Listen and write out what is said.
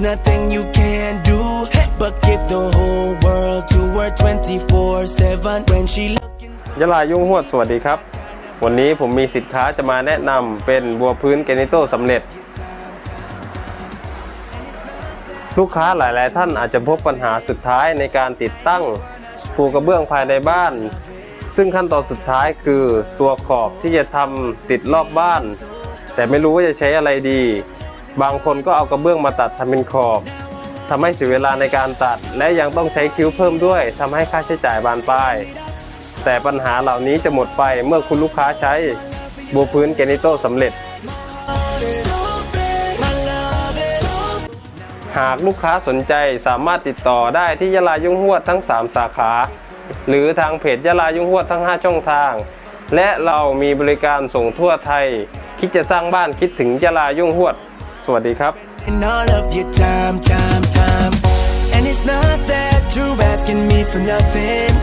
nothing you can do but give the whole world to her 24/7 when she looking ยะลายุ่งหวดสวัสดีครับ วันนี้ผมมีสินค้าจะมาแนะนำเป็นบัวพื้นแกนิโต้สำเร็จ ลูกค้าหลายๆ ท่านอาจจะพบปัญหาสุดท้ายในการติดตั้งปูกระเบื้องภายในบ้าน ซึ่งขั้นตอนสุดท้ายคือตัวขอบที่จะทำติดรอบบ้าน แต่ไม่รู้ว่าจะใช้อะไรดี บางคนก็เอากระเบื้องมาตัดทำเป็นขอบทำให้เสียเวลาในการตัด และยังต้องใช้คิ้วเพิ่มด้วยทำให้ค่าใช้จ่ายบานปลาย แต่ปัญหาเหล่านี้จะหมดไปเมื่อคุณลูกค้าใช้บัวพื้นแกนิโต้สำเร็จ หากลูกค้าสนใจสามารถติดต่อได้ที่ยะลายุ่งหวดทั้ง 3 สาขา หรือทางเพจยะลายุ่งหวดทั้ง 5 ช่องทาง และเรามีบริการส่งทั่วไทย คิดจะสร้างบ้านคิดถึงยะลายุ่งหวด สวัสดีครับ And all of your time, time, time. And it's not that you're asking me for nothing.